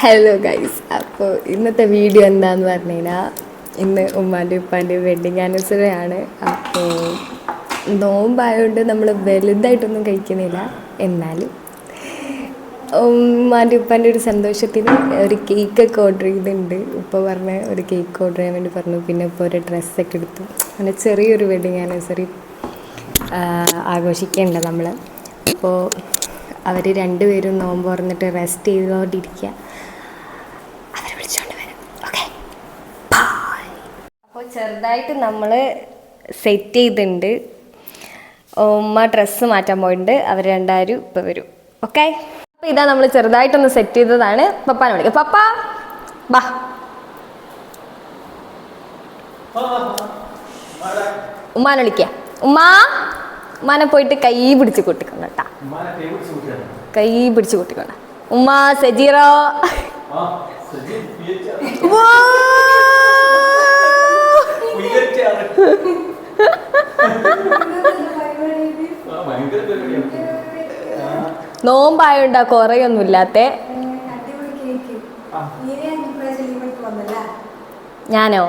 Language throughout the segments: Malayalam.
ഹലോ ഗൈസ് അപ്പോൾ ഇന്നത്തെ വീഡിയോ എന്താന്ന് പറഞ്ഞു കഴിഞ്ഞാൽ ഇന്ന് ഉമ്മാന്റെ ഉപ്പാന്റെ വെഡിങ് ആനിവേഴ്സറി ആണ്. അപ്പോൾ നോമ്പായതുകൊണ്ട് നമ്മൾ വലുതായിട്ടൊന്നും കഴിക്കുന്നില്ല. എന്നാലും ഉമ്മാന്റെ ഉപ്പാന്റെ ഒരു സന്തോഷത്തിന് ഒരു കേക്കൊക്കെ ഓർഡർ ചെയ്തിട്ടുണ്ട്. ഉപ്പ പറഞ്ഞ ഒരു കേക്ക് ഓർഡർ ചെയ്യാൻ വേണ്ടി പറഞ്ഞു. പിന്നെ ഇപ്പോൾ ഒരു ഡ്രസ്സൊക്കെ എടുത്തു. അങ്ങനെ ചെറിയൊരു വെഡിങ് ആനിവേഴ്സറി ആഘോഷിക്കേണ്ട നമ്മൾ അപ്പോൾ അവർ രണ്ടുപേരും നോമ്പ് തുറന്നിട്ട് റെസ്റ്റ് ചെയ്തുകൊണ്ടിരിക്കുക അവരെ വിളിച്ചോണ്ട് വരാം ഓക്കെ അപ്പോൾ ചെറുതായിട്ട് നമ്മൾ സെറ്റ് ചെയ്തിട്ടുണ്ട്. ഉമ്മ ഡ്രസ്സ് മാറ്റാൻ പോയിട്ടുണ്ട്. അവർ രണ്ടായിരം ഇപ്പം വരും. ഓക്കെ അപ്പം ഇതാ നമ്മൾ ചെറുതായിട്ടൊന്ന് സെറ്റ് ചെയ്തതാണ് പപ്പാനെ വിളിക്കുക പപ്പ ബാ ഉമ്മാനെ വിളിക്ക. ഉമ്മാ ഉമ്മാനെ പോയിട്ട് കൈ പിടിച്ച് കൂട്ടിക്കൊണ്ട് കേട്ടാ. കൈ പിടിച്ച് കൂട്ടിക്കൊണ്ട് ഉമ്മ സജീറോ. വാ! നോമ്പായോണ്ടാ കുറയൊന്നും ഇല്ലാത്ത ഞാനോ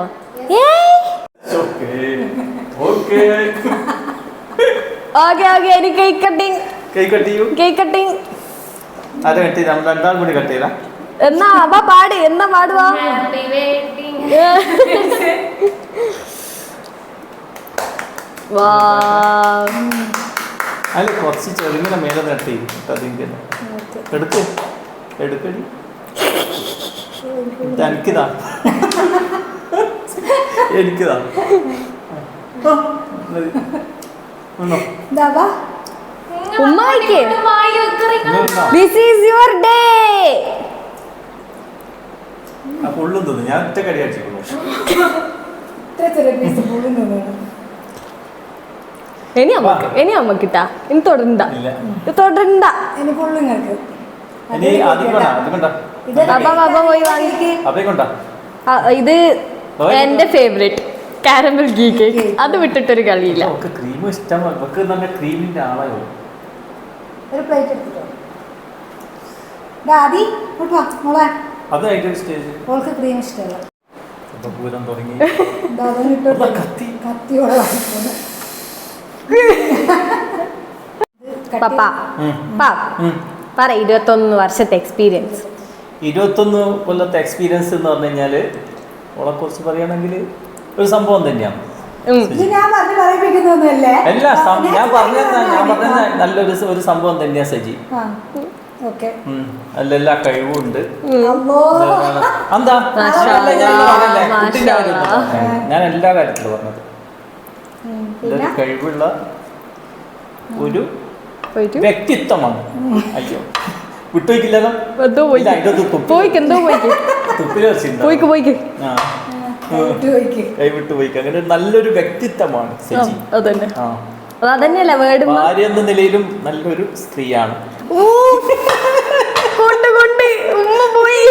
ഓക്കെ ഓക്കെ എനിക്ക് cake cutting cake cut cake cutting അത് കട്ടി നമ്മൾ രണ്ടാൾ കൂടി കട്ട് ചെയ്താ. എന്നാ അപ്പൊ പാട് എന്നാ പാടുവാ വാ. അതിൽ കുറച്ച് ചെറുങ്ങനെ മേലെ നട്ടി അതിന്റെ എടുക്ക്. എടുക്കടി എനിക്കിതാ. എനിക്കിതാ. ഉമ്മായിക്ക്? ദിസ് ഈസ് യുവർ ഡേ ആ പുള്ളും തിന്നു. ഞാൻ ഒറ്റ കടി ഇട്ടാ ഇനി അമ്മയ്ക്ക് ഇനി ഇത് തൊടണ്ട. ഇനി അപ്പേ കൊണ്ടാ. ഇത് എന്റെ ഫേവറേറ്റ് കാരമൽ ഗീ കേക്ക് അത് വിട്ടിട്ടൊരു കളിയില്ല. ക്രീം ഇഷ്ടം ക്രീമിന്റെ ആളായോ ഒരു പ്ലേറ്റ് എടുത്തിട്ടോ. മോളെ. അത് അതിന്റെ സ്റ്റേജ് ഓൾക്ക് ക്രീം ഇഷ്ടമല്ല. തുടങ്ങി. കത്തിയോടെ പപ്പ. പറ ഇരുപത്തൊന്ന് വർഷത്തെ എക്സ്പീരിയൻസ് ഇരുപത്തൊന്ന് കൊല്ലത്തെ എക്സ്പീരിയൻസ് എന്ന് പറഞ്ഞു കഴിഞ്ഞാൽ ഓളെ കുറിച്ച് പറയുകയാണെങ്കിൽ ഒരു സംഭവം തന്നെയാണ് അല്ല ഞാൻ പറഞ്ഞ ഞാൻ പറഞ്ഞ നല്ലൊരു ഒരു സംഭവം തന്നെയാ സജി. ആ എല്ലാ കഴിവുണ്ട് അല്ലോ എന്താ? അല്ല, അല്ലാ, അല്ലാ. ഞാൻ എല്ലാ കാര്യത്തിലും പറഞ്ഞത് പിന്നെ കഴിവുള്ള ഒരു വ്യക്തിത്വമാണ്. അയ്യോ. പോയിക്ക് പോയിക്ക് കൈവിട്ട് അങ്ങനെ നല്ലൊരു വ്യക്തിത്വമാണ് അതന്നെയല്ലേ വേർഡ് ഭാര്യ എന്ന നിലയിലും നല്ലൊരു സ്ത്രീയാണ്. കൊണ്ട് കൊണ്ട്. ഉമ്മ പോയി.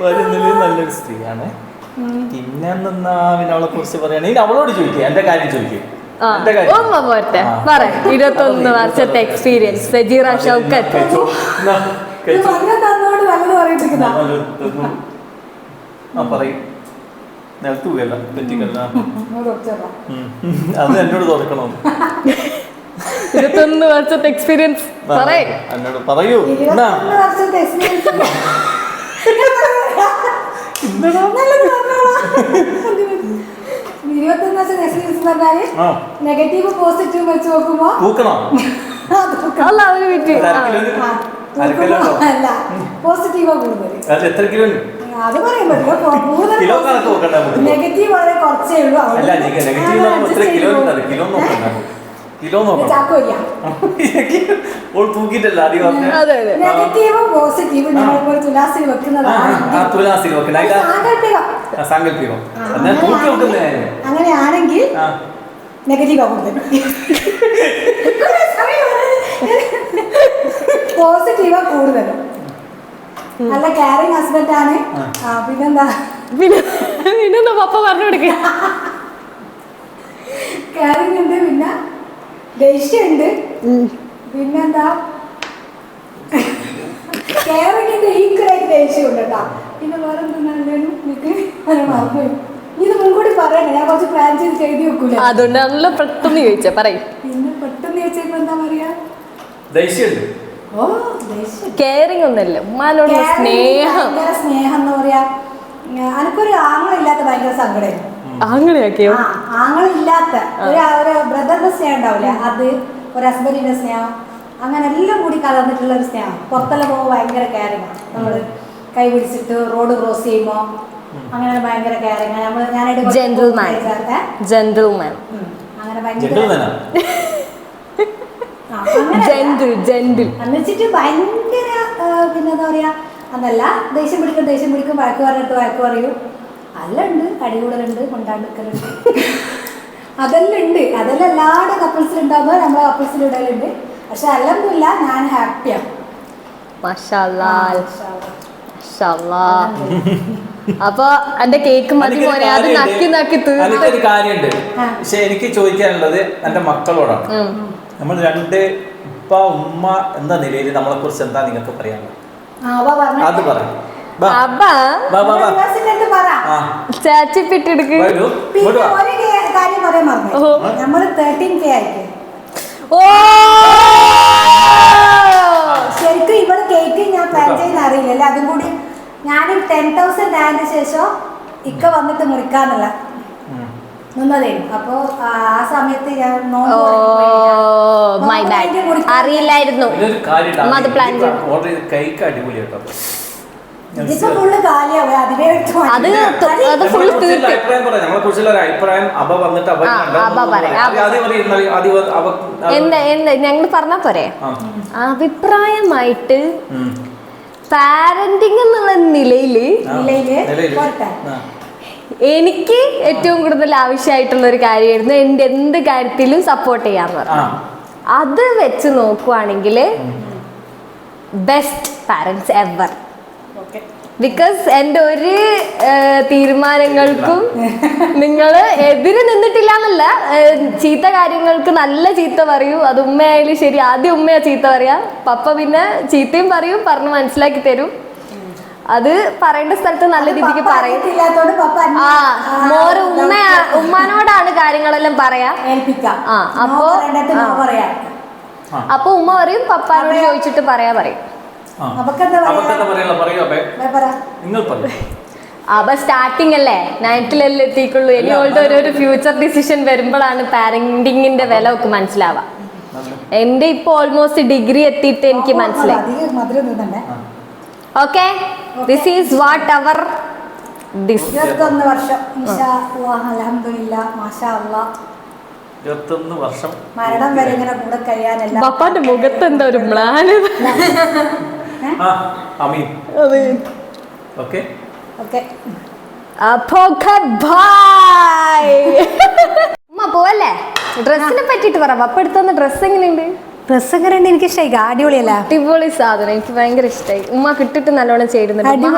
ഭാര്യ എന്ന നിലയിൽ നല്ലൊരു സ്ത്രീയാണ്. പിന്നെ നിന്നാ പിന്നെ അവളെ കുറിച്ച് പറയുകയാണെങ്കിൽ അവളോട് ചോദിക്കുക എന്റെ കാര്യം ചോദിക്കുക പോരട്ടെ. പറ ഇരുപത്തൊന്ന് വർഷത്തെ എക്സ്പീരിയൻസ് സജീറ ഷൗക്കത്ത് പറയും. നിലത്ത് പോയല്ല തെറ്റിക്കല്ല? അത് എന്നോട് തുറക്കണം ഇരുപത്തൊന്ന് വർഷത്തെ എക്സ്പീരിയൻസ് പറയേ. വർഷത്തെ എക്സ്പീരിയൻസ് ഇരുപത്തൊന്ന് വർഷത്തെ എക്സ്പീരിയൻസ് പറഞ്ഞാൽ നെഗറ്റീവ് പോസിറ്റീവ് വെച്ച് നോക്കുമ്പോ അല്ല ഒരു മിനിറ്റ് കിലോ അല്ല പോസിറ്റീവാ കൂടുതൽ അത് എത്ര കിലോന് അത് പറയാൻ പറ്റില്ല കിലോ. നെഗറ്റീവ് വളരെ കുറച്ചേ ഉള്ളൂ. കിലോ ഓൾ തൂക്കിട്ടല്ല നെഗറ്റീവും പോസിറ്റീവും തുലാസിൽ വെക്കുന്നതാണ് തുലാസിൽ സാങ്കല്പികം. തൂക്കി വെക്കുന്നേ? അങ്ങനെയാണെങ്കിൽ നെഗറ്റീവ് പോസിറ്റീവാ കൂടുതൽ. നല്ല കെയറിങ് ഹസ്ബൻഡ് ആണ്. പിന്നെന്താ? പിന്നെ പിന്നെന്താ പപ്പ പറഞ്ഞു കൊടുക്കുക കെയറിങ് ഉണ്ട് പിന്നെ ദേഷ്യമുണ്ട്. പിന്നെന്താ? കേരളത്തിന്റെ ഈക്വലായിട്ട് ദേഷ്യം കേട്ടാ പിന്നെ വേറെ എന്തെന്നാലും നിനക്ക് മറന്നുപോയി ഇത് മുൻകൂടി പറയണേ ഞാൻ കുറച്ച് പ്ലാൻ ചെയ്ത് ചെയ്ത് വെക്കൂല? നല്ല പെട്ടെന്ന് ചോദിച്ചാ. പറയും. പിന്നെ പെട്ടെന്ന് ചോദിച്ചപ്പോ എന്താ പറയാ? ദേഷ്യമുണ്ട്. ഓ ദേഷ്യം. കെയറിങ് ഒന്നല്ല സ്നേഹം. ഭയങ്കര സ്നേഹം എന്ന് പറയാ. എനിക്കൊരു ആങ്ങളില്ലാത്ത ഭയങ്കര സങ്കടമായിരുന്നു അങ്ങനെയൊക്കെയോ ആ ആങ്ങളില്ലാത്ത. ഒരു ബ്രദറിന്റെ സ്നേഹം ഉണ്ടാവില്ല അത് ഒരു ഹസ്ബൻഡിന്റെ സ്നേഹം. അങ്ങനെ എല്ലാം കൂടി കലർന്നിട്ടുള്ള ഒരു സ്നേഹം. പുറത്തെല്ലാം പോകുമ്പോൾ ഭയങ്കര കെയറിങ് നമ്മൾ കൈ പിടിച്ചിട്ട് റോഡ് ക്രോസ് ചെയ്യുമ്പോ അങ്ങനെ ഭയങ്കര കെയറിങ് നമ്മൾ ഞാനായിട്ട്. ജെന്റിൽമാൻ അങ്ങനെ ഭയങ്കര ജെന്റിൽ ജെന്റിൽ എന്നുവെച്ചിട്ട് ഭയങ്കര പിന്നെന്താ പിന്നെ എന്താ പറയാ അതല്ല ദേഷ്യം പിടിക്കും ദേഷ്യം പിടിക്കും വഴക്ക് പറഞ്ഞിട്ട് വഴക്ക് പറയും. അതെല്ലാം ഉണ്ട് അടികൂടലുണ്ട് കൊണ്ടാണ്ടിക്കലുണ്ട് അതെല്ലാം ഉണ്ട് അതെല്ലാം എല്ലാവരുടെ കപ്പിൾസിൽ ഉണ്ടാകുമ്പോൾ നമ്മളെ കപ്പിൾസിൽ ഇടലുണ്ട് പക്ഷെ അല്ലെന്നില്ല ഞാൻ ഹാപ്പിയാണ് അപ്പൊ എന്റെ കേക്ക് മതി മോനെ. അത്. നക്കി നക്കി ഒരു കാര്യമുണ്ട് പക്ഷെ എനിക്ക് ചോദിക്കാനുള്ളത് എന്റെ മക്കളോടാണ്. നമ്മൾ രണ്ട് ഉപ്പ ഉമ്മ എന്ന നിലയിൽ നമ്മളെ കുറിച്ച് എന്താ നിങ്ങൾക്ക് പറയാനുള്ളത്? അത് പറ. ഓ. ശരിക്കും ഇവിടെ കേക്ക് ഞാൻ പ്ലാൻ ചെയ്യുന്ന അറിയില്ല അതും കൂടി ഞാൻ ടെൻ തൗസൻഡ് ആയതിനു ശേഷം ഇക്ക വന്നിട്ട് മുറിക്കാന്നുള്ള. നിന്നതായിരുന്നു അപ്പോ ആ സമയത്ത് ഞാൻ മൈ ബാഡ് അറിയില്ലായിരുന്നു. അത് പ്ലാൻ ചെയ്തു. അത് തീർത്ത്. എന്താ എന്താ? ഞങ്ങൾ പറഞ്ഞാ പോരെ? ആ. അഭിപ്രായമായിട്ട്. പാരന്റിങ് എന്നുള്ള നിലയിൽ. എനിക്ക് ഏറ്റവും കൂടുതൽ ആവശ്യമായിട്ടുള്ള ഒരു കാര്യമായിരുന്നു എന്റെ എന്ത് കാര്യത്തിലും സപ്പോർട്ട് ചെയ്യാന്ന് പറഞ്ഞു. അത് വെച്ച് നോക്കുവാണെങ്കിൽ ബെസ്റ്റ് പാരന്റ്സ് എവർ. ബിക്കോസ് എന്റെ ഒരു തീരുമാനങ്ങൾക്കും നിങ്ങൾ എതിര് നിന്നിട്ടില്ല എന്നല്ല ചീത്ത കാര്യങ്ങൾക്ക് നല്ല ചീത്ത പറയൂ. അത് ഉമ്മയായാലും ശരി. ആദ്യം ഉമ്മയാ ചീത്ത പറയാ. പപ്പ പിന്നെ ചീത്തയും പറയും പറഞ്ഞ് മനസ്സിലാക്കി തരും. അത് പറയേണ്ട സ്ഥലത്ത് നല്ല രീതിക്ക് പറയും. ആ മോര് ഉമ്മ ഉമ്മാനോടാണ് കാര്യങ്ങളെല്ലാം പറയാ. ആ, അപ്പോ- അപ്പൊ ഉമ്മ പറയും പപ്പാനോട് ചോദിച്ചിട്ട് പറയാ പറയും. അപ്പൊ സ്റ്റാർട്ടിങ് അല്ലേ? നയൻത്തിലല്ലേ എത്തിക്കുള്ളൂ ഇനി ഓൾഡ് ഒരു ഫ്യൂച്ചർ ഡിസിഷൻ വരുമ്പോഴാണ് പാരന്റിങ്ങിന്റെ വില ഒക്കെ മനസ്സിലാവാ എന്റെ ഇപ്പൊ ഓൾമോസ്റ്റ് ഡിഗ്രി എത്തിയിട്ട് എനിക്ക് മനസ്സിലായി. Okay this is what our this ഇരുപത്തൊന്ന് വർഷം. ഇൻഷാ അൽഹംദുലില്ലാ മാഷാ അല്ലാ ഇരുപത്തൊന്ന് വർഷം. മരണം വരെ ഇങ്ങനെ കൂടെ കഴിയാനല്ല പപ്പാന്റെ മുഖത്ത് എന്താ ഒരു മ്ലാന്? ആ അമീൻ. ഓക്കെ. ഓക്കെ. അപ്പോ ബൈ. ഉമ്മ പോവല്ലേ? ഡ്രസ്സിനെ പറ്റിട്ട് പറ. അപ്പൊ എടുത്തുന്ന ഡ്രസ് എങ്ങനെയുണ്ട്? ഡ്രസ് എങ്ങനെയുണ്ട്? എനിക്ക് ഇഷ്ടമായി. അടിപൊളിയല്ല? അടിപൊളി സാധനം. എനിക്ക് ഭയങ്കര ഇഷ്ടമായി. ഉമ്മ കിട്ടിട്ട് നല്ലോണം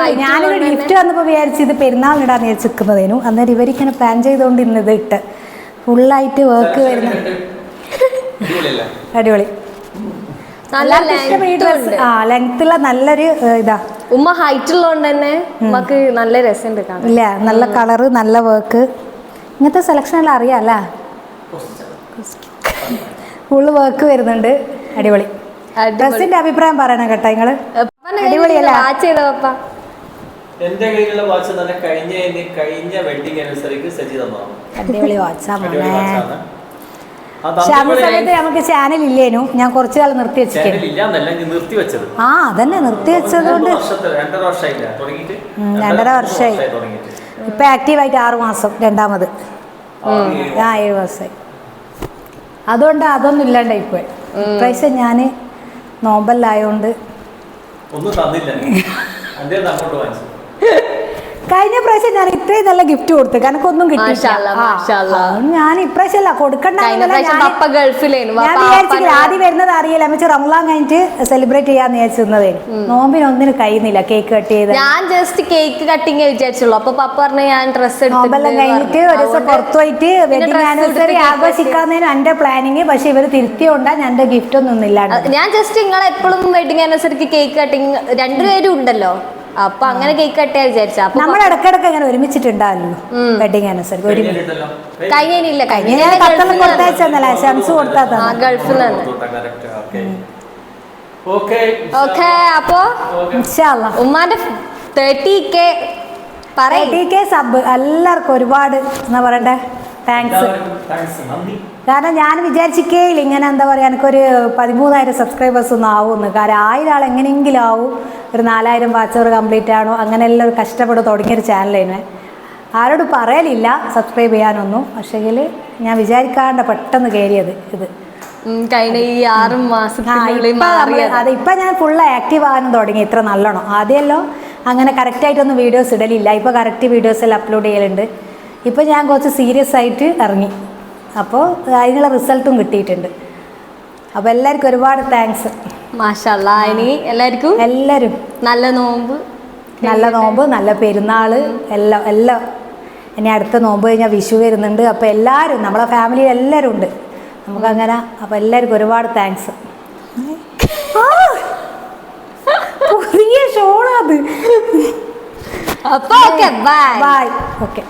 height ഞാനൊരു ഗിഫ്റ്റ് വന്നപ്പോൾ വിചാരിച്ചു ഇത് പെരുന്നാളിനിടാന്ന് വിചാരിച്ചിരിക്കുന്നതേനു. അന്നേരം ഇവരിങ്ങനെ പ്ലാൻ ചെയ്തുകൊണ്ട് ഇന്നത് ഇട്ട് ഫുള്ളായിട്ട് വർക്ക് വരുന്ന അടിപൊളി. ലെങ്ത്തുള്ള നല്ലൊരു ഇതാ. ഉമ്മ ഹൈറ്റ് ഉള്ളതുകൊണ്ട് തന്നെ ഉമ്മക്ക് നല്ല രസമുണ്ട് കാണാൻ. ഇല്ല നല്ല കളറ് നല്ല വർക്ക് ഇങ്ങനത്തെ സെലക്ഷൻ എല്ലാം അറിയാം അല്ലേ? ഫുള്ള് വർക്ക് വരുന്നുണ്ട്. അടിപൊളി. ഡ്രസ്സിന്റെ അഭിപ്രായം പറയണം കേട്ടോ നിങ്ങൾ. അടിപൊളിയല്ലേ? വാച്ച് ചെയ്ത പപ്പ എന്റെ കയ്യിലുള്ള വാച്ച് തന്നെ കഴിഞ്ഞ കഴിഞ്ഞ വെഡിങ് ആനിവേഴ്സറിക്ക് അടിപൊളി വാച്ചാ മോനെ. സമയത്ത് നമുക്ക് ചാനൽ ഇല്ലേനു. ഞാൻ കുറച്ചു കാലം നിർത്തി ചാനൽ വെച്ചിരിക്കും ഇല്ലാന്നല്ല ഞാൻ നിർത്തി വെച്ചത്. ആ അതന്നെ നിർത്തി വെച്ചത് കൊണ്ട് രണ്ടര വർഷമായി. ഇപ്പൊ ആക്റ്റീവായിട്ട് ആറ് മാസം രണ്ടാമത്. ആ, ഏഴു മാസമായി അതുകൊണ്ട് അതൊന്നും ഇല്ലാണ്ട പോയി ഇപ്രാവശ്യം ഞാൻ നോമ്പല്ലായോണ്ട് ഒന്നും തന്നില്ല. കഴിഞ്ഞ പ്രാവശ്യം ഞാൻ ഇത്രയും നല്ല ഗിഫ്റ്റ് കൊടുത്തു. കിട്ടിയില്ല അല്ലാ, മാഷാ അല്ലാ. ഞാൻ ഇപ്രാവശ്യം അല്ല കൊടുക്കണ്ട ഞാൻ ആദ്യം വരുന്നത് അറിയില്ല. അമ്മച്ച റംലാൻ കഴിഞ്ഞിട്ട് സെലിബ്രേറ്റ് ചെയ്യാന്ന് വിചാരിച്ചിരുന്നതേ നോമ്പിന് ഒന്നിനും കഴിയുന്നില്ല കേക്ക് കട്ട് ചെയ്ത്. ഞാൻ ജസ്റ്റ് കേക്ക് കട്ടിങ് വിചാരിച്ചുള്ളൂ. അപ്പൊ പപ്പ പറഞ്ഞ ഞാൻ ഡ്രസ് നോമ്പെല്ലാം കഴിഞ്ഞിട്ട് ഒരു ദിവസം പുറത്തു പോയിട്ട് വെഡിങ് ആനിവേഴ്സറി ആഘോഷിക്കാന്നതിന് എന്റെ പ്ലാനിങ് പക്ഷെ ഇവർ തിരുത്തിയോണ്ടാ ഞാൻ എന്റെ ഗിഫ്റ്റ് ഒന്നും ഇല്ലാണ്ട് ഞാൻ ജസ്റ്റ് നിങ്ങളെപ്പോഴും വെഡിങ് ആനിവേഴ്സറിക്ക് കേക്ക് കട്ടിങ് രണ്ടുപേരും ഉണ്ടല്ലോ. അപ്പൊ അങ്ങനെ കേക്ക് കട്ടിയാ വിചാരിച്ച. നമ്മൾ ഇടക്കിടക്ക് അങ്ങനെ ഒരുമിച്ചിട്ടുണ്ടാവല്ലോ. വെഡിങ് ആനിവേഴ്സറി ഒരുമിച്ച്. കഴിഞ്ഞില്ല കഴിഞ്ഞ കൊടുത്താ ഗൾഫിൽ നിന്ന്. ഓക്കെ അപ്പോ ഉമ്മാന്റെ തേർട്ടി കെ പറയും. കെ സബ് എല്ലാവർക്കും ഒരുപാട് എന്നാ പറയണ്ടേ? Thanks thanks thanks. നന്ദി. കാരണം ഞാൻ വിചാരിച്ചിക്കേ ഇല്ല ഇങ്ങനെ എന്താ പറയുക എനിക്കൊരു പതിമൂന്നായിരം സബ്സ്ക്രൈബേഴ്സ് ഒന്നും ആവുമെന്ന്. കാരണം ആയിരം ആൾ എങ്ങനെയെങ്കിലും ആവും. ഒരു നാലായിരം വാച്ച് അവർ കംപ്ലീറ്റ് ആണോ? അങ്ങനെയെല്ലാം ഒരു കഷ്ടപ്പെട്ട് തുടങ്ങിയൊരു ചാനലിനെ ആരോട് പറയലില്ല സബ്സ്ക്രൈബ് ചെയ്യാനൊന്നും. പക്ഷേങ്കിൽ ഞാൻ വിചാരിക്കാണ്ട് പെട്ടെന്ന് കയറിയത് ഇത്. ഈ ആറ് മാസത്തിനുള്ളിൽ അതെ ഇപ്പം ഞാൻ ഫുൾ ആക്റ്റീവ് ആകാനും തുടങ്ങി. ഇത്ര നല്ലോണം. ആദ്യമല്ലോ അങ്ങനെ കറക്റ്റായിട്ടൊന്നും വീഡിയോസ് ഇടലില്ല. ഇപ്പോൾ കറക്റ്റ് വീഡിയോസ് എല്ലാം അപ്ലോഡ് ചെയ്യലുണ്ട്. ഇപ്പം ഞാൻ കുറച്ച് സീരിയസ് ആയിട്ട് ഇറങ്ങി. അപ്പോൾ അതിനുള്ള റിസൾട്ടും കിട്ടിയിട്ടുണ്ട്. അപ്പോൾ എല്ലാവർക്കും ഒരുപാട് താങ്ക്സ് മാഷല്ല ഇനി എല്ലാവർക്കും എല്ലാവരും. നല്ല നോമ്പ് നല്ല നോമ്പ് നല്ല പെരുന്നാൾ എല്ലാം എല്ലാം. ഇനി അടുത്ത നോമ്പ് കഴിഞ്ഞാൽ വിഷു വരുന്നുണ്ട്. അപ്പോൾ എല്ലാവരും നമ്മളെ ഫാമിലിയിൽ എല്ലാവരും ഉണ്ട്. നമുക്കങ്ങനെ അപ്പോൾ എല്ലാവർക്കും ഒരുപാട് താങ്ക്സ് പുതിയ ഷോളാത് അപ്പൊ ഓക്കെ ബൈ ബൈ ഓക്കെ